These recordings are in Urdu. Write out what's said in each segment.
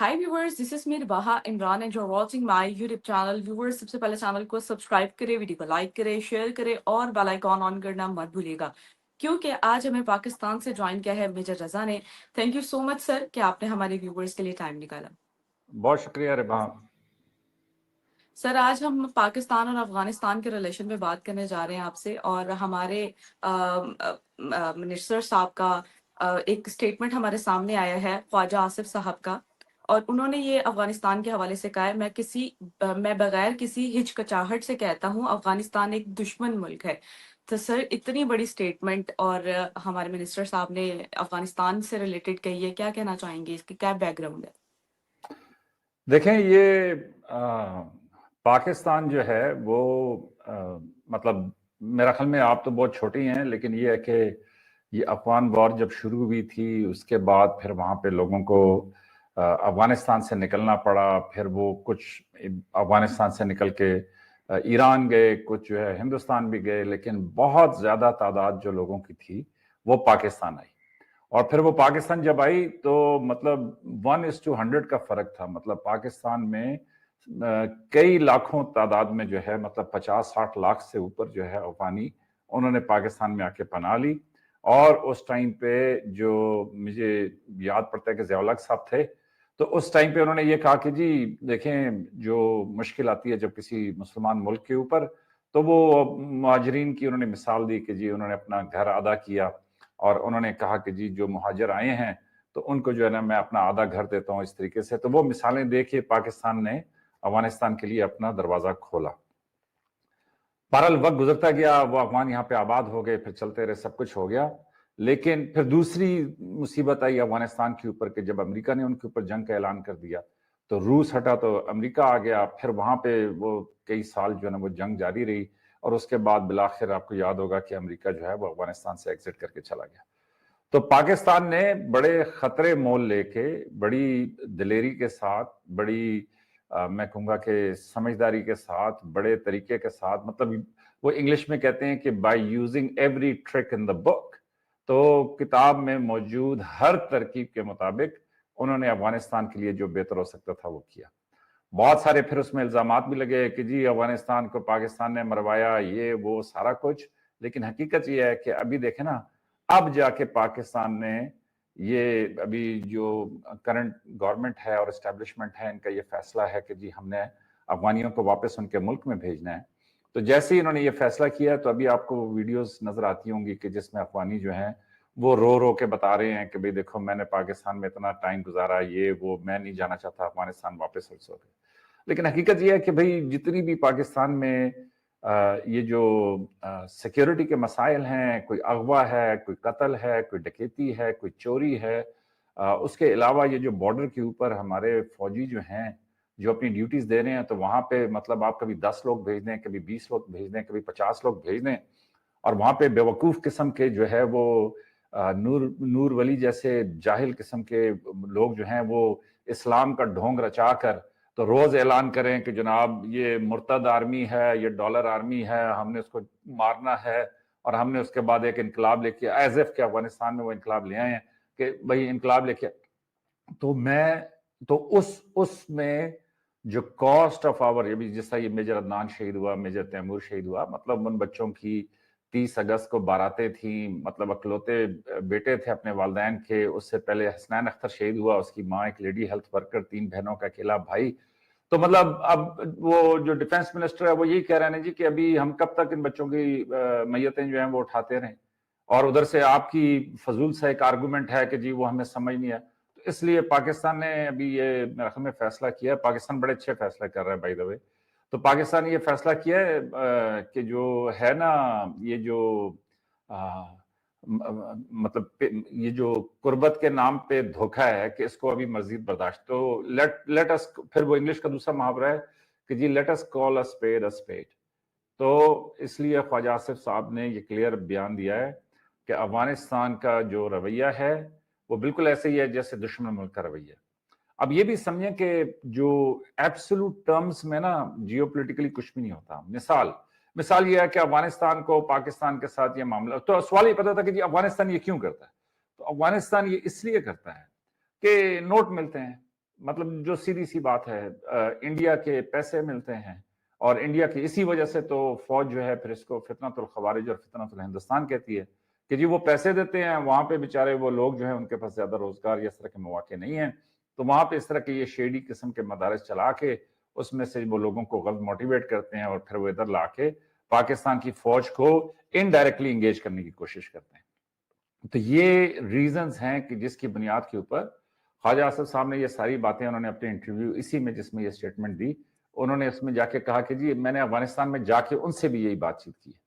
ہائی ویورز دس از میری Baha Imran and you watching my YouTube channel viewers سب سے پہلے چینل کو سبسکرائب کرے ویڈیو کو لائک کرے شیئر کرے اور بیل آئیکن آن کرنا مت بھولیے گا کیونکہ آج ہمیں پاکستان سے جوائن کیا ہے میجر رضا نے تھینک یو سو مچ سر کہ آپ نے ہمارے ویورز کے لیے ٹائم نکالا بہت شکریہ ربا سر آج ہم پاکستان اور افغانستان کے ریلیشن میں بات کرنے جا رہے ہیں آپ سے اور ہمارے منسٹر صاحب کا ایک اسٹیٹمنٹ ہمارے سامنے آیا ہے خواجہ آصف صاحب کا اور انہوں نے یہ افغانستان کے حوالے سے کہا ہے، میں کسی، میں بغیر کسی ہچکچاہٹ سے کہتا ہوں، افغانستان ایک دشمن ملک ہے۔ تو سر، اتنی بڑی سٹیٹمنٹ اور ہمارے منسٹر صاحب نے افغانستان سے ریلیٹڈ کہی ہے، کیا کہنا چاہیں گے؟ اس کی کیا بیک گراؤنڈ ہے؟ دیکھیں، یہ پاکستان جو ہے، وہ مطلب میرا خیال میں آپ تو بہت چھوٹی ہیں، لیکن یہ ہے کہ یہ افغان وار جب شروع ہوئی تھی، اس کے بعد پھر وہاں پہ لوگوں کو افغانستان سے نکلنا پڑا، پھر وہ کچھ افغانستان سے نکل کے ایران گئے، کچھ جو ہے ہندوستان بھی گئے، لیکن بہت زیادہ تعداد جو لوگوں کی تھی، وہ پاکستان آئی۔ اور پھر وہ پاکستان جب آئی تو مطلب ون از ٹو ہنڈریڈ کا فرق تھا۔ مطلب پاکستان میں کئی لاکھوں تعداد میں جو ہے مطلب پچاس ساٹھ لاکھ سے اوپر جو ہے افغانی، انہوں نے پاکستان میں آ کے پناہ لی۔ اور اس ٹائم پہ جو مجھے یاد پڑتا ہے کہ ضیاء صاحب تھے تو اس ٹائم پہ انہوں نے یہ کہا کہ جی دیکھیں جو مشکل آتی ہے جب کسی مسلمان ملک کے اوپر، تو وہ مہاجرین کی انہوں نے مثال دی کہ جی انہوں نے اپنا گھر ادا کیا اور انہوں نے کہا کہ جی جو مہاجر آئے ہیں، تو ان کو جو ہے نا میں اپنا آدھا گھر دیتا ہوں اس طریقے سے۔ تو وہ مثالیں دے کے پاکستان نے افغانستان کے لیے اپنا دروازہ کھولا۔ بہرحال وقت گزرتا گیا، وہ افغان یہاں پہ آباد ہو گئے، پھر چلتے رہے، سب کچھ ہو گیا۔ لیکن پھر دوسری مصیبت آئی افغانستان کے اوپر کہ جب امریکہ نے ان کے اوپر جنگ کا اعلان کر دیا تو روس ہٹا تو امریکہ آ گیا۔ پھر وہاں پہ وہ کئی سال جو ہے نا وہ جنگ جاری رہی اور اس کے بعد بالآخر آپ کو یاد ہوگا کہ امریکہ جو ہے وہ افغانستان سے ایگزٹ کر کے چلا گیا۔ تو پاکستان نے بڑے خطرے مول لے کے بڑی دلیری کے ساتھ، بڑی میں کہوں گا کہ سمجھداری کے ساتھ، بڑے طریقے کے ساتھ مطلب وہ انگلش میں کہتے ہیں کہ by using every trick in the book تو کتاب میں موجود ہر ترکیب کے مطابق انہوں نے افغانستان کے لیے جو بہتر ہو سکتا تھا وہ کیا۔ بہت سارے پھر اس میں الزامات بھی لگے کہ جی افغانستان کو پاکستان نے مروایا، یہ، وہ، سارا کچھ۔ لیکن حقیقت یہ ہے کہ ابھی دیکھیں نا، اب جا کے پاکستان نے یہ ابھی جو کرنٹ گورنمنٹ ہے اور اسٹیبلشمنٹ ہے، ان کا یہ فیصلہ ہے کہ جی ہم نے افغانیوں کو واپس ان کے ملک میں بھیجنا ہے۔ تو جیسے ہی انہوں نے یہ فیصلہ کیا تو ابھی آپ کو ویڈیوز نظر آتی ہوں گی کہ جس میں افغانی جو ہیں، وہ رو رو کے بتا رہے ہیں کہ بھئی دیکھو، میں نے پاکستان میں اتنا ٹائم گزارا، یہ وہ، میں نہیں جانا چاہتا افغانستان واپس ہو گیا لیکن حقیقت یہ ہے کہ بھئی جتنی بھی پاکستان میں یہ جو سیکیورٹی کے مسائل ہیں، کوئی اغوا ہے، کوئی قتل ہے، کوئی ڈکیتی ہے، کوئی چوری ہے اس کے علاوہ یہ جو بارڈر کے اوپر ہمارے فوجی جو ہیں جو اپنی ڈیوٹیز دے رہے ہیں، تو وہاں پہ مطلب آپ کبھی دس لوگ بھیج دیں، کبھی بیس لوگ بھیج دیں، کبھی پچاس لوگ بھیج دیں، اور وہاں پہ بے وقوف قسم کے جو ہے وہ نور نور ولی جیسے جاہل قسم کے لوگ جو ہیں وہ اسلام کا ڈھونگ رچا کر تو روز اعلان کریں کہ جناب یہ مرتد آرمی ہے، یہ ڈالر آرمی ہے، ہم نے اس کو مارنا ہے، اور ہم نے اس کے بعد ایک انقلاب لے کے، ایز ایف کے افغانستان میں وہ انقلاب لے آئے ہیں کہ بھائی انقلاب لے کے تو میں، تو اس اس میں جو کاسٹ آف آور جس طرح یہ میجر عدنان شہید ہوا میجر تیمور شہید ہوا مطلب ان بچوں کی تیس اگست کو باراتیں تھیں مطلب اکلوتے بیٹے تھے اپنے والدین کے، اس سے پہلے حسنین اختر شہید ہوا، اس کی ماں ایک لیڈی ہیلتھ ورکر تین بہنوں کا اکیلا بھائی۔ تو مطلب اب وہ جو ڈیفینس منسٹر ہے وہ یہی کہہ رہے ہیں جی کہ ابھی ہم کب تک ان بچوں کی میتیں جو ہیں وہ اٹھاتے رہیں۔ اور ادھر سے آپ کی فضول سا ایک آرگومنٹ ہے کہ جی وہ ہمیں سمجھ نہیں ہے اس لیے پاکستان نے ابھی یہ میرا خیال میں فیصلہ کیا ہے۔ پاکستان بڑے اچھے فیصلہ کر رہا ہے بائی دا وے تو پاکستان نے یہ فیصلہ کیا ہے کہ جو ہے نا، یہ جو مطلب یہ جو قربت کے نام پہ دھوکہ ہے کہ اس کو ابھی مزید برداشت۔ تو لیٹ لیٹ اس پھر وہ انگلش کا دوسرا محاورہ ہے کہ جی let us call spade spade تو اس لیے خواجہ آصف صاحب نے یہ کلیئر بیان دیا ہے کہ افغانستان کا جو رویہ ہے وہ بالکل ایسے ہی ہے جیسے دشمن ملک کا رویہ اب یہ بھی سمجھیں کہ جو ایبسلوٹ ٹرمز میں نا جیو پولیٹیکلی کچھ بھی نہیں ہوتا۔ مثال مثال یہ ہے کہ افغانستان کو، پاکستان کے ساتھ یہ معاملہ، تو سوال یہ پتا تھا کہ جی افغانستان یہ کیوں کرتا ہے؟ تو افغانستان یہ اس لیے کرتا ہے کہ نوٹ ملتے ہیں۔ مطلب جو سیدھی سی بات ہے انڈیا کے پیسے ملتے ہیں اور انڈیا کی اسی وجہ سے تو فوج جو ہے پھر اس کو فتنہ الخوارج اور فتنہ الہندوستان کہتی ہے۔ کہ جی وہ پیسے دیتے ہیں، وہاں پہ بیچارے وہ لوگ جو ہیں ان کے پاس زیادہ روزگار یا اس طرح کے مواقع نہیں ہیں۔ تو وہاں پہ اس طرح کے یہ شیڈی قسم کے مدارس چلا کے اس میں سے وہ لوگوں کو غلط موٹیویٹ کرتے ہیں اور پھر وہ ادھر لا کے پاکستان کی فوج کو انڈائریکٹلی انگیج کرنے کی کوشش کرتے ہیں۔ تو یہ ریزنز ہیں کہ جس کی بنیاد کے اوپر خواجہ آصف صاحب نے یہ ساری باتیں انہوں نے اپنے انٹرویو اسی میں جس میں یہ سٹیٹمنٹ دی، انہوں نے اس میں جا کے کہا کہ جی میں نے افغانستان میں جا کے ان سے بھی یہی بات چیت کی ہے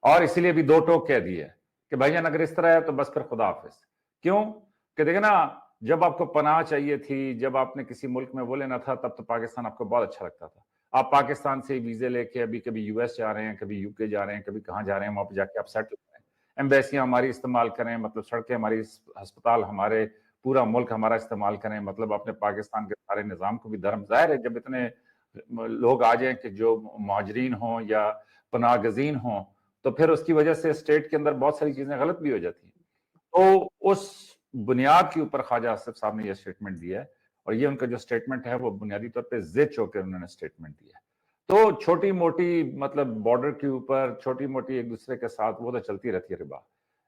اور اسی لیے بھی دو ٹوک کہہ دی ہے۔ کہ بھائی جان اگر اس طرح ہے تو بس پھر خدا حافظ۔ کیوں؟ کہ دیکھیں نا، جب آپ کو پناہ چاہیے تھی، جب آپ نے کسی ملک میں وہ لینا تھا، تب تو پاکستان آپ کو بہت اچھا لگتا تھا۔ آپ پاکستان سے ویزے لے کے ابھی کبھی یو ایس جا رہے ہیں، کبھی یو کے جا رہے ہیں، کبھی کہاں جا رہے ہیں، وہاں پہ جا کے آپ سیٹل کریں۔ ایمبیسیاں ہماری استعمال کریں مطلب سڑکیں ہماری، ہسپتال ہمارے، پورا ملک ہمارا استعمال کریں۔ مطلب اپنے پاکستان کے سارے نظام کو بھی دھرم ظاہر ہے، جب اتنے لوگ آ جائیں کہ جو مہاجرین ہوں یا پناہ گزین ہوں تو پھر اس کی وجہ سے اسٹیٹ کے اندر بہت ساری چیزیں غلط بھی ہو جاتی ہیں۔ تو اس بنیاد کے اوپر خواجہ آصف صاحب نے یہ اسٹیٹمنٹ دیا ہے اور یہ ان کا جو اسٹیٹمنٹ ہے وہ بنیادی طور پہ زد چو کے انہوں نے اسٹیٹمنٹ دیا ہے۔ تو چھوٹی موٹی مطلب بارڈر کے اوپر چھوٹی موٹی ایک دوسرے کے ساتھ وہ تو چلتی رہتی ہے ربا۔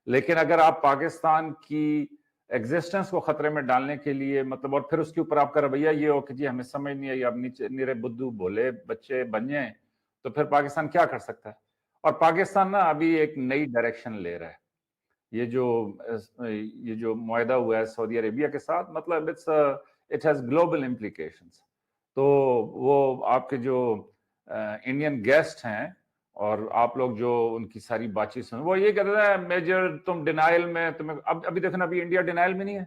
لیکن اگر آپ پاکستان کی ایگزسٹنس کو خطرے میں ڈالنے کے لیے مطلب اور پھر اس کے اوپر آپ کا رویہ یہ ہو کہ جی ہمیں سمجھ نہیں آئی، آپ نیچے، نیرے بدو بولے بچے بن جائیں تو پھر پاکستان کیا کر سکتا ہے؟ اور پاکستان نا ابھی ایک نئی ڈائریکشن لے رہا ہے۔ یہ جو یہ جو معاہدہ ہوا ہے سعودی عربیہ کے ساتھ مطلب it's it has global implications تو وہ آپ کے جو انڈین گیسٹ ہیں اور آپ لوگ جو ان کی ساری بات چیت سن، وہ یہ کہتے ہیں میجر تم ڈینائل میں تمہیں، اب، ابھی دیکھنا، ابھی انڈیا ڈینائل میں نہیں ہے۔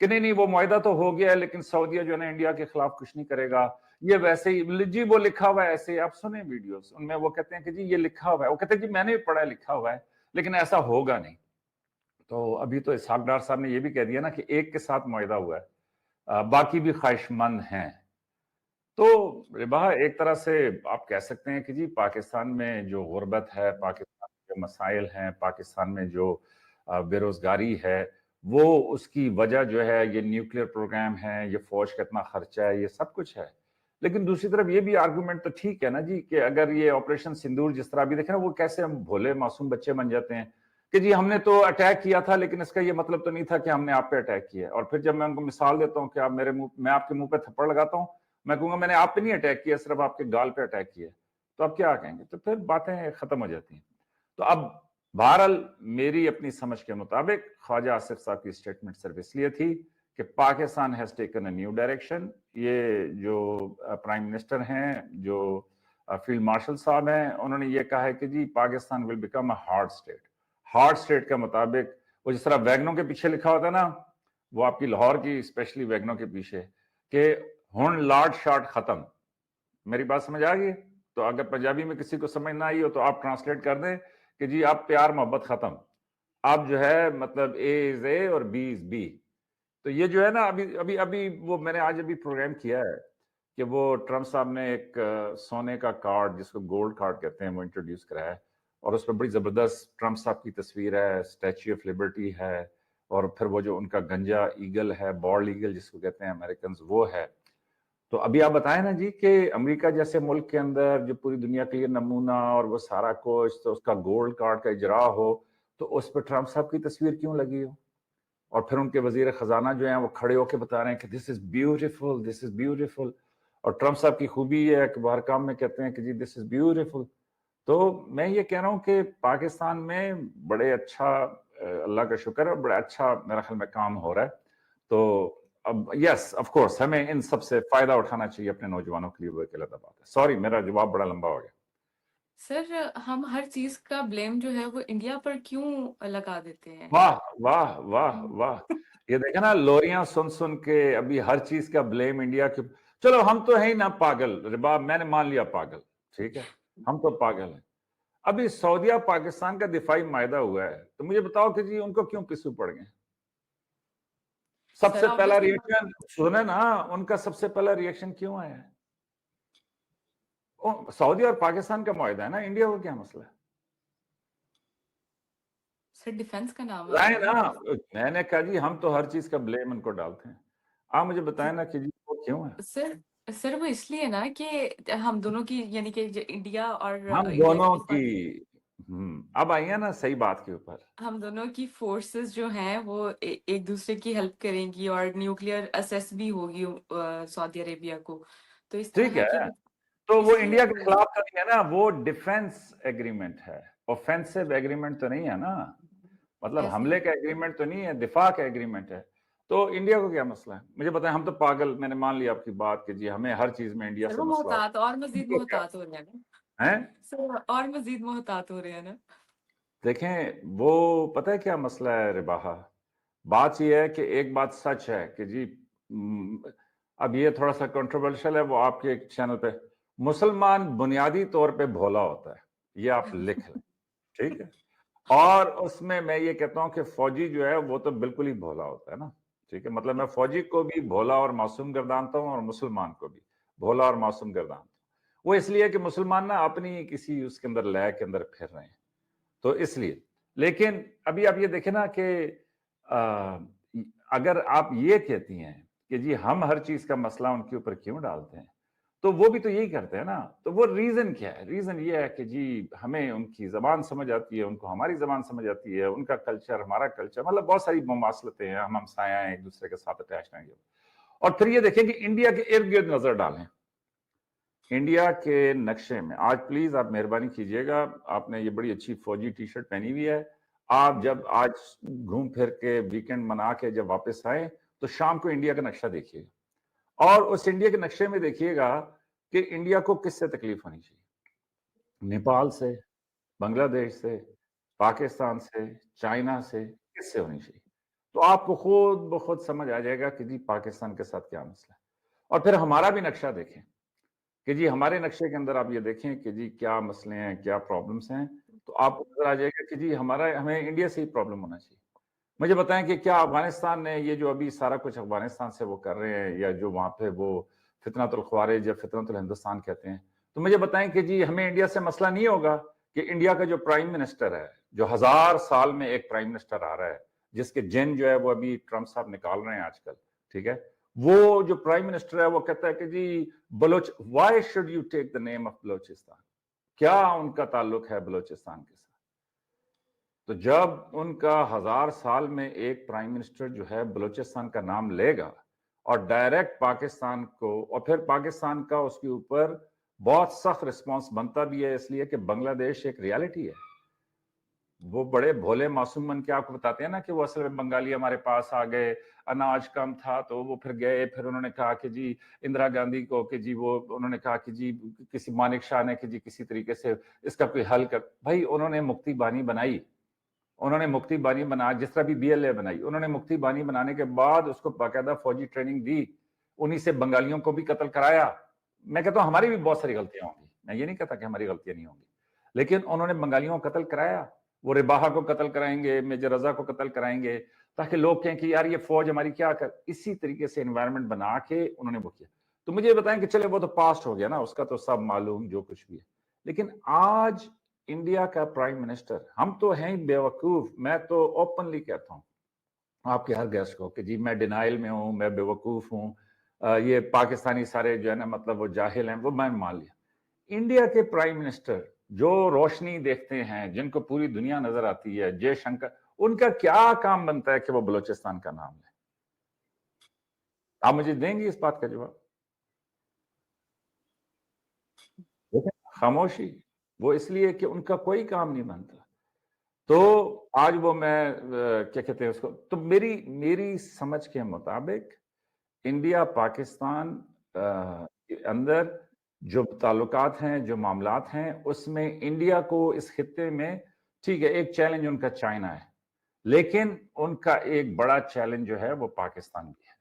کہ نہیں نہیں، وہ معاہدہ تو ہو گیا ہے، لیکن سعودیہ جو ہے نا انڈیا کے خلاف کچھ نہیں کرے گا۔ یہ ویسے ہی جی وہ لکھا ہوا ہے ایسے آپ سنیں ویڈیوز۔ ان میں وہ کہتے ہیں کہ جی یہ لکھا ہوا ہے۔ وہ کہتے ہیں جی میں نے بھی پڑھا ہے، لکھا ہوا ہے، لیکن ایسا ہوگا نہیں۔ تو ابھی تو اسحاق ڈار صاحب نے یہ بھی کہہ دیا نا کہ ایک کے ساتھ معاہدہ ہوا ہے۔ باقی بھی خواہش مند ہیں۔ تو ربا، ایک طرح سے آپ کہہ سکتے ہیں کہ جی پاکستان میں جو غربت ہے، پاکستان کے مسائل ہیں، پاکستان میں جو بے روزگاری ہے، وہ اس کی وجہ جو ہے، یہ نیوکلیر پروگرام ہے یہ فوج کا اتنا خرچہ ہے، یہ سب کچھ ہے۔ لیکن دوسری طرف یہ بھی آرگومنٹ تو ٹھیک ہے نا جی کہ اگر یہ آپریشن سندور جس طرح بھی دیکھیں نا، وہ کیسے ہم بھولے معصوم بچے بن جاتے ہیں کہ جی ہم نے تو اٹیک کیا تھا، لیکن اس کا یہ مطلب تو نہیں تھا کہ ہم نے آپ پہ اٹیک کیا اور پھر جب میں ان کو مثال دیتا ہوں کہ آپ میرے منہ، میں آپ کے منہ پہ تھپڑ لگاتا ہوں، میں کہوں گا میں نے آپ پہ نہیں اٹیک کیا، صرف آپ کے گال پہ اٹیک کیا تو آپ کیا کہیں گے؟ تو پھر باتیں ختم ہو جاتی ہیں۔ تو اب بہرحال میری اپنی سمجھ کے مطابق خواجہ آصف صاحب کی اسٹیٹمنٹ صرف اس لیے تھی کہ Pakistan has taken a new direction یہ جو پرائم منسٹر ہیں، جو فیلڈ مارشل صاحب ہیں، انہوں نے یہ کہا ہے کہ جی Pakistan will become a hard state hard state کے مطابق، وہ جس طرح ویگنوں کے پیچھے لکھا ہوتا ہے نا، وہ آپ کی لاہور کی اسپیشلی ویگنوں کے پیچھے، کہ ہن لاڈ شاٹ ختم. میری بات سمجھ آ گئی؟ تو اگر پنجابی میں کسی کو سمجھ نہ آئی ہو تو آپ ٹرانسلیٹ کر دیں کہ جی آپ پیار محبت ختم. اب جو ہے مطلب اے از اے اور بی از بی تو یہ جو ہے نا، ابھی ابھی ابھی وہ میں نے آج ابھی پروگرام کیا ہے کہ وہ ٹرمپ صاحب نے ایک سونے کا کارڈ، جس کو گولڈ کارڈ کہتے ہیں، وہ انٹروڈیوس کرا ہے اور اس پہ بڑی زبردست ٹرمپ صاحب کی تصویر ہے اسٹیچو آف لبرٹی ہے اور پھر وہ جو ان کا گنجا ایگل ہے بال ایگل جس کو کہتے ہیں امریکنز وہ ہے۔ تو ابھی آپ بتائیں نا جی کہ امریکہ جیسے ملک کے اندر جو پوری دنیا کے لیے نمونہ اور وہ سارا کچھ تو اس کا گولڈ کارڈ کا اجرا ہو تو اس پہ ٹرمپ صاحب کی تصویر کیوں لگی ہو؟ اور پھر ان کے وزیر خزانہ جو ہیں وہ کھڑے ہو کے بتا رہے ہیں کہ this is beautiful this is beautiful اور ٹرمپ صاحب کی خوبی یہ ہے کہ باہر کام میں کہتے ہیں کہ جی دس از بیوٹیفل تو میں یہ کہہ رہا ہوں کہ پاکستان میں بڑے اچھا اللہ کا شکر ہے بڑا اچھا میرا خیال میں کام ہو رہا ہے. تو اب یس آف کورس ہمیں ان سب سے فائدہ اٹھانا چاہیے اپنے نوجوانوں کے لیے وہ ایک علیحدہ بات ہے. سوری میرا جواب بڑا لمبا ہو گیا. سر ہم ہر چیز کا بلیم جو ہے وہ انڈیا پر کیوں لگا دیتے ہیں؟ واہ واہ واہ واہ۔ یہ دیکھیں نا لوریاں سن سن کے ابھی ہر چیز کا بلیم انڈیا کے۔ چلو ہم تو ہیں ہی نا پاگل۔ رباب میں نے مان لیا پاگل ٹھیک ہے؟ ہم تو پاگل ہیں۔ ابھی سعودیہ پاکستان کا دفاعی معاہدہ ہوا ہے۔ تو مجھے بتاؤ کہ جی ان کو کیوں پسو پڑ گئے؟ سب سے پہلا ریئیکشن سنے نا ان کا سب سے پہلا ریئیکشن کیوں آیا ہے؟ سعودی اور پاکستان کا معاہدہ ہے نا انڈیا کا کیا مسئلہ ہے؟ سر ڈیفنس کا نام میں نے کہا جی ہم تو ہر چیز کا بلیم ان کو ڈالتے ہیں۔ آپ مجھے بتائیں نا کہ جی وہ کیوں ہے؟ سر سر وہ اس لیے نا کہ ہم دونوں کی یعنی کہ انڈیا اور ہم دونوں کی اب آئیے نا صحیح بات کے اوپر۔ ہم دونوں کی فورسز جو ہیں وہ ایک دوسرے کی ہیلپ کریں گی اور نیوکلیئر اسیس بھی ہوگی سعودی عربیہ کو۔ تو اس ٹھیک ہے۔ تو وہ انڈیا کے خلاف تو نہیں ہے نا وہ ڈیفنس ایگریمنٹ ہے۔ اوفینسو ایگریمنٹ تو نہیں ہے نا۔ مطلب حملے کا ایگریمنٹ تو نہیں ہے دفاع کا ایگریمنٹ ہے۔ تو انڈیا کو کیا مسئلہ ہے؟ مجھے بتائیں ہم تو پاگل میں نے مان لیا آپ کی بات کہ جی ہمیں ہر چیز میں انڈیا سے محتاط اور مزید محتاط ہو رہے ہیں اور مزید محتاط ہو رہے ہیں دیکھیں وہ پتہ ہے کیا مسئلہ ہے رباہا بات یہ ہے کہ ایک بات سچ ہے کہ جی اب یہ تھوڑا سا کنٹروورشل ہے وہ آپ کے ایک چینل پہ۔ مسلمان بنیادی طور پہ بھولا ہوتا ہے یہ آپ لکھ لیں ٹھیک ہے؟ اور اس میں میں یہ کہتا ہوں کہ فوجی جو ہے وہ تو بالکل ہی بھولا ہوتا ہے نا ٹھیک ہے؟ مطلب میں فوجی کو بھی بھولا اور معصوم گردانتا ہوں اور مسلمان کو بھی بھولا اور معصوم گردانتا ہوں۔ وہ اس لیے کہ مسلمان نا اپنی کسی اس کے اندر لے کے اندر پھر رہے ہیں۔ تو اس لیے لیکن ابھی آپ یہ دیکھیں نا کہ اگر آپ یہ کہتی ہیں کہ جی ہم ہر چیز کا مسئلہ ان کے اوپر کیوں ڈالتے ہیں؟ تو وہ بھی تو یہی کرتے ہیں نا۔ تو وہ ریزن کیا ہے؟ ریزن یہ ہے کہ جی ہمیں ان کی زبان سمجھ آتی ہے، ان کو ہماری زبان سمجھ آتی ہے، ان کا کلچر ہمارا کلچر مطلب بہت ساری مماثلتیں ہیں، ہم ہم ہمسایہ ہیں، ایک دوسرے کے ساتھ اٹیچ ہیں۔ اور پھر یہ دیکھیں کہ انڈیا کے ارد گرد نظر ڈالیں۔ انڈیا کے نقشے میں، آج پلیز آپ مہربانی کیجیے گا، آپ نے یہ بڑی اچھی فوجی ٹی شرٹ پہنی ہوئی ہے۔ آپ جب آج گھوم پھر کے ویکینڈ منا کے جب واپس آئیں، تو شام کو انڈیا کا نقشہ دیکھیے۔ گا اور اس انڈیا کے نقشے میں دیکھیے گا کہ انڈیا کو کس سے تکلیف ہونی چاہیے؟ نیپال سے، بنگلہ دیش سے، پاکستان سے، چائنا سے، کس سے ہونی چاہیے؟ تو آپ کو خود بخود سمجھ آ جائے گا کہ جی پاکستان کے ساتھ کیا مسئلہ ہے۔ اور پھر ہمارا بھی نقشہ دیکھیں کہ جی ہمارے نقشے کے اندر آپ یہ دیکھیں کہ جی کیا مسئلے ہیں، کیا پرابلمس ہیں؟ تو آپ کو نظر آ جائے گا کہ جی ہمارا، ہمیں انڈیا سے ہی پرابلم ہونا چاہیے۔ مجھے بتائیں کہ کیا افغانستان نے یہ جو ابھی سارا کچھ افغانستان سے وہ کر رہے ہیں یا جو وہاں پہ وہ فطرت الخوارج یا فطرت الہندوستان کہتے ہیں؟ تو مجھے بتائیں کہ جی ہمیں انڈیا سے مسئلہ نہیں ہوگا کہ انڈیا کا جو پرائم منسٹر ہے، جو ہزار سال میں ایک پرائم منسٹر آ رہا ہے، جس کے جن جو ہے وہ ابھی ٹرمپ صاحب نکال رہے ہیں آج کل، ٹھیک ہے؟ وہ جو پرائم منسٹر ہے وہ کہتا ہے کہ جی Baloch why should you take the name of Balochistan? کیا ان کا تعلق ہے بلوچستان کے تو جب ان کا ہزار سال میں ایک پرائم منسٹر جو ہے بلوچستان کا نام لے گا اور ڈائریکٹ پاکستان کو اور پھر پاکستان کا اس کے اوپر بہت سخت رسپانس بنتا بھی ہے، اس لیے کہ بنگلہ دیش ایک ریالٹی ہے۔ وہ بڑے بھولے معصوم من کے آپ کو بتاتے ہیں نا کہ وہ اصل میں بنگالی ہمارے پاس آ گئے، اناج کم تھا تو وہ پھر گئے، پھر انہوں نے کہا کہ جی اندرا گاندھی کو کہ جی وہ انہوں نے کہا کہ جی کسی مانک شاہ نے کہ جی کسی طریقے سے اس کا کوئی حل کر۔ بھائی، انہوں نے مکتی بانی بنائی۔ انہوں نے مکتی بانی بنا جس طرح بھی بی ایل اے بنائی، انہوں نے مکتی بانی بنانے کے بعد اس کو باقاعدہ فوجی ٹریننگ دی، انہی سے بنگالیوں کو بھی قتل کرایا۔ میں کہتا ہوں ہماری بھی بہت ساری غلطیاں ہوں گی۔ میں یہ نہیں کہتا کہ ہماری غلطیاں نہیں ہوں گی۔ لیکن انہوں نے بنگالیوں کو قتل کرایا۔ وہ رباہا کو قتل کرائیں گے، میجر رضا کو قتل کرائیں گے، تاکہ لوگ کہیں کہ یار یہ فوج ہماری کیا کر، اسی طریقے سے انوائرمنٹ بنا کے انہوں نے وہ کیا۔ تو مجھے یہ بتائیں کہ چلے وہ تو پاسٹ ہو گیا نا، اس کا تو سب معلوم جو کچھ بھی ہے۔ لیکن آج انڈیا کا پرائم منسٹر۔ ہم تو ہیں بے وقوف میں تو اوپنلی کہتا ہوں۔ آپ کے ہر گیسٹ کو کہ جی میں ڈینائل میں ہوں میں بے وقوف ہوں۔ آ, یہ پاکستانی سارے جو ہے نا مطلب وہ جاہل ہیں وہ میں مان لیا۔ انڈیا کے پرائم منسٹر جو روشنی دیکھتے ہیں جن کو پوری دنیا نظر آتی ہے جے شنکر ان کا کیا کام بنتا ہے کہ وہ بلوچستان کا نام لیں؟ آپ مجھے دیں گی اس بات کا جواب؟ خاموشی۔ وہ اس لیے کہ ان کا کوئی کام نہیں بنتا۔ تو آج وہ میں کیا کہتے ہیں اس کو، تو میری میری سمجھ کے مطابق انڈیا، پاکستان اندر جو تعلقات ہیں، جو معاملات ہیں، اس میں انڈیا کو اس خطے میں، ٹھیک ہے، ایک چیلنج ان کا چائنا ہے، لیکن ان کا ایک بڑا چیلنج جو ہے وہ پاکستان بھی ہے۔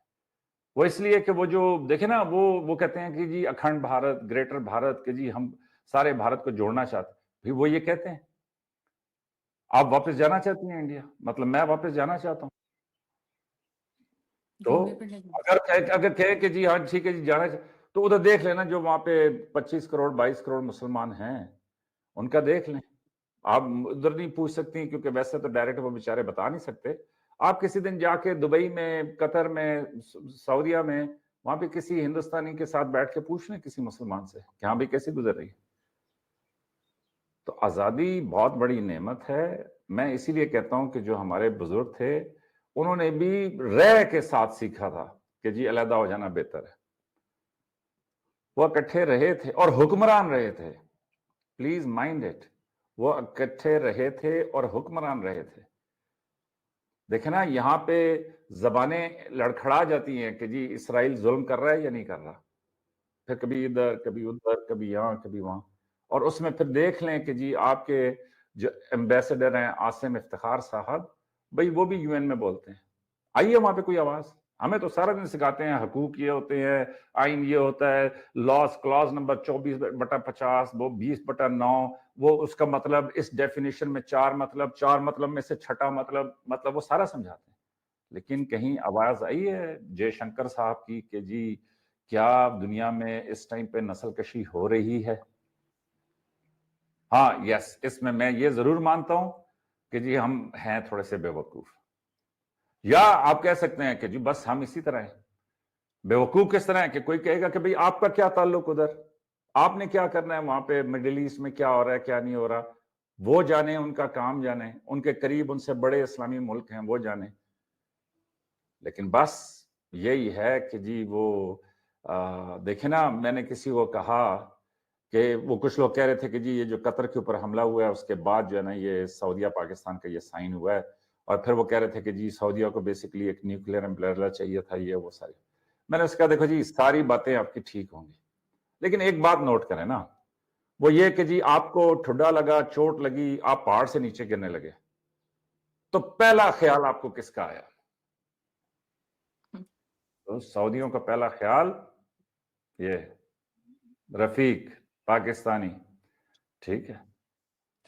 وہ اس لیے کہ وہ جو، دیکھیں نا، وہ وہ کہتے ہیں کہ جی اکھنڈ بھارت، گریٹر بھارت، کہ جی ہم سارے بھارت کو جوڑنا چاہتے ہیں۔ وہ یہ کہتے ہیں۔ آپ واپس جانا چاہتی ہیں انڈیا؟ مطلب میں واپس جانا چاہتا ہوں۔ تو اگر اگر کہے کہ جی ہاں ٹھیک ہے جی جانا تو ادھر دیکھ لینا جو وہاں پہ پچیس کروڑ بائیس کروڑ مسلمان ہیں ان کا دیکھ لیں۔ آپ ادھر نہیں پوچھ سکتی کیونکہ ویسے تو ڈائریکٹ وہ بیچارے بتا نہیں سکتے۔ آپ کسی دن جا کے دبئی میں قطر میں سعودیہ میں وہاں پہ کسی ہندوستانی کے ساتھ بیٹھ کے پوچھ لیں کسی مسلمان سے کہ ہاں بھی کیسی گزر رہی ہے۔ تو آزادی بہت بڑی نعمت ہے۔ میں اسی لیے کہتا ہوں کہ جو ہمارے بزرگ تھے، انہوں نے بھی رہ کے ساتھ سیکھا تھا کہ جی علیحدہ ہو جانا بہتر ہے۔ وہ اکٹھے رہے تھے اور حکمران رہے تھے۔ پلیز مائنڈ اٹ وہ اکٹھے رہے تھے اور حکمران رہے تھے۔ دیکھیں نا، یہاں پہ زبانیں لڑکھڑا جاتی ہیں کہ جی اسرائیل ظلم کر رہا ہے یا نہیں کر رہا۔ پھر کبھی ادھر کبھی ادھر، کبھی یہاں، کبھی وہاں۔ اور اس میں پھر دیکھ لیں کہ جی آپ کے جو ایمبیسڈر ہیں آسم افتخار صاحب، بھائی وہ بھی یو این میں بولتے ہیں۔ آئیے وہاں پہ کوئی آواز۔ ہمیں تو سارا دن سکھاتے ہیں، حقوق یہ ہوتے ہیں، آئین یہ ہوتا ہے لاس کلاس نمبر چوبیس بٹا پچاس، وہ بیس بٹا نو، وہ اس کا مطلب اس ڈیفینیشن میں چار مطلب چار مطلب میں سے چھٹا مطلب مطلب وہ سارا سمجھاتے ہیں۔ لیکن کہیں آواز آئی ہے جے شنکر صاحب کی کہ جی کیا دنیا میں اس ٹائم پہ نسل کشی ہو رہی ہے؟ ہاں یس اس میں میں یہ ضرور مانتا ہوں کہ جی ہم ہیں تھوڑے سے بے وقوف یا آپ کہہ سکتے ہیں کہ جی بس ہم اسی طرح ہیں۔ بے وقوف کس طرح ہے کہ کوئی کہے گا کہ بھئی آپ کا کیا تعلق ادھر؟ آپ نے کیا کرنا ہے؟ وہاں پہ مڈل ایسٹ میں کیا ہو رہا ہے، کیا نہیں ہو رہا؟ وہ جانے، ان کا کام جانے، ان کے قریب ان سے بڑے اسلامی ملک ہیں، وہ جانے۔ لیکن بس یہی ہے کہ جی وہ دیکھیں نا، میں نے کسی کو کہا کہ وہ کچھ لوگ کہہ رہے تھے کہ جی یہ جو قطر کے اوپر حملہ ہوا ہے اس کے بعد جو ہے نا یہ سعودیہ پاکستان کا یہ سائن ہوا ہے۔ اور پھر وہ کہہ رہے تھے کہ جی سعودیہ کو بیسکلی ایک نیوکلیر امبریلا چاہیے تھا یہ وہ ساری۔ میں نے اس کا دیکھو جی ساری باتیں آپ کی ٹھیک ہوں گی۔ لیکن ایک بات نوٹ کریں نا وہ یہ کہ جی آپ کو ٹھڈا لگا چوٹ لگی آپ پہاڑ سے نیچے گرنے لگے۔ تو پہلا خیال آپ کو کس کا آیا؟ تو سعودیوں کا پہلا خیال یہ رفیق۔ پاکستانی۔ ٹھیک ہے۔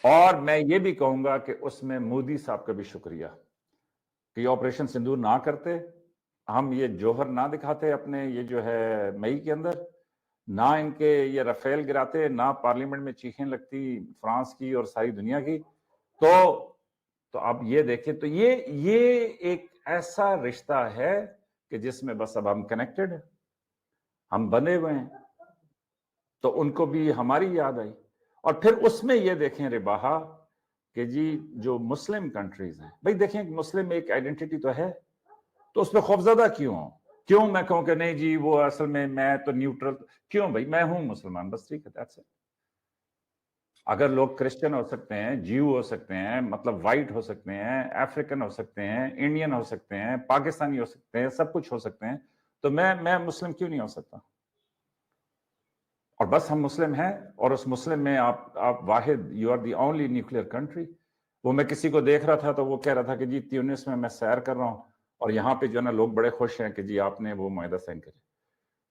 اور میں یہ بھی کہوں گا کہ اس میں مودی صاحب کا بھی شکریہ کہ یہ آپریشن سندور نہ کرتے۔ ہم یہ جوہر نہ دکھاتے اپنے یہ جو ہے مئی کے اندر، نہ ان کے یہ رفیل گراتے، نہ پارلیمنٹ میں چیخیں لگتی فرانس کی اور ساری دنیا کی۔ تو تو آپ یہ دیکھیں، تو یہ یہ ایک ایسا رشتہ ہے کہ جس میں بس اب ہم کنیکٹڈ ہم بنے ہوئے ہیں۔ تو ان کو بھی ہماری یاد آئی۔ اور پھر اس میں یہ دیکھیں رباہا کہ جی جو مسلم کنٹریز ہیں، بھائی دیکھیں مسلم ایک آئیڈینٹی تو ہے، تو اس پہ خوفزدہ کیوں؟ ہوں کیوں میں کہوں کہ نہیں جی وہ اصل میں میں تو نیوٹرل کیوں بھائی میں ہوں مسلمان؟ بس ٹھیک ہے اگر لوگ کرسچن ہو سکتے ہیں جیو ہو سکتے ہیں مطلب وائٹ ہو سکتے ہیں افریقن ہو سکتے ہیں انڈین ہو سکتے ہیں پاکستانی ہو سکتے ہیں، سب کچھ ہو سکتے ہیں، تو میں میں مسلم کیوں نہیں ہو سکتا؟ اور بس ہم مسلم ہیں اور اس مسلم میں آپ آپ واحد you are the only nuclear country وہ میں کسی کو دیکھ رہا تھا تو وہ کہہ رہا تھا کہ جی تیونس میں میں سیر کر رہا ہوں اور یہاں پہ جو ہے نا لوگ بڑے خوش ہیں کہ جی آپ نے وہ معاہدہ سائن کرے۔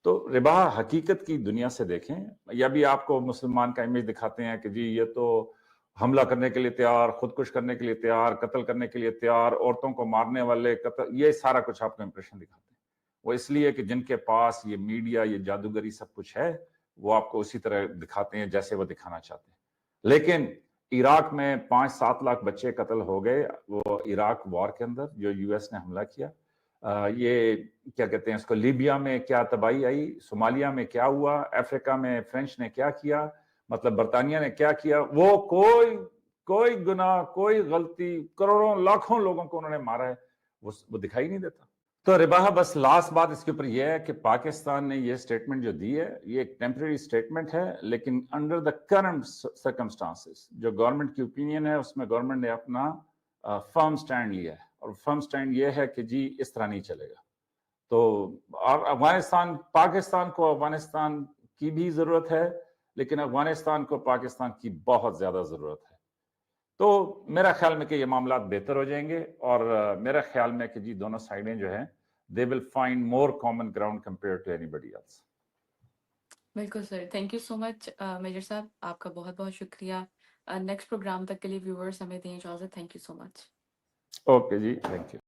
تو ربا حقیقت کی دنیا سے دیکھیں، یا بھی آپ کو مسلمان کا امیج دکھاتے ہیں کہ جی یہ تو حملہ کرنے کے لیے تیار، خودکش کرنے کے لیے تیار، قتل کرنے کے لیے تیار، عورتوں کو مارنے والے قتل، یہ سارا کچھ آپ کو امپریشن دکھاتے ہیں۔ وہ اس لیے کہ جن کے پاس یہ میڈیا یہ جادوگری سب کچھ ہے وہ آپ کو اسی طرح دکھاتے ہیں جیسے وہ دکھانا چاہتے ہیں۔ لیکن عراق میں پانچ سات لاکھ بچے قتل ہو گئے وہ عراق وار کے اندر جو یو ایس نے حملہ کیا۔ یہ کیا کہتے ہیں اس کو لیبیا میں کیا تباہی آئی، صومالیہ میں کیا ہوا، افریقہ میں فرینچ نے کیا کیا مطلب برطانیہ نے کیا کیا۔ وہ کوئی کوئی گناہ، کوئی غلطی، کروڑوں، لاکھوں لوگوں کو انہوں نے مارا ہے وہ دکھائی نہیں دیتا۔ تو رباہ بس لاسٹ بات اس کے اوپر یہ ہے کہ پاکستان نے یہ سٹیٹمنٹ جو دی ہے، یہ ایک ٹیمپرری سٹیٹمنٹ ہے، لیکن انڈر دا کرنٹ سرکمسٹانسز جو گورنمنٹ کی اوپینین ہے، اس میں گورنمنٹ نے اپنا فرم سٹینڈ لیا ہے۔ اور فرم سٹینڈ یہ ہے کہ جی اس طرح نہیں چلے گا۔ تو اور افغانستان، پاکستان کو افغانستان کی بھی ضرورت ہے، لیکن افغانستان کو پاکستان کی بہت زیادہ ضرورت ہے۔ تو میرا خیال میں کہ یہ معاملات بہتر ہو جائیں گے، اور میرا خیال میں کہ جی دونوں سائڈیں جو ہیں they will find more common ground compare to anybody else بالکل sir thank you so much major صاحب آپ کا بہت بہت شکریہ نیکسٹ پروگرام تک کے لیے ویورز ہمیں دیں اجازت thank you so much okay G thank you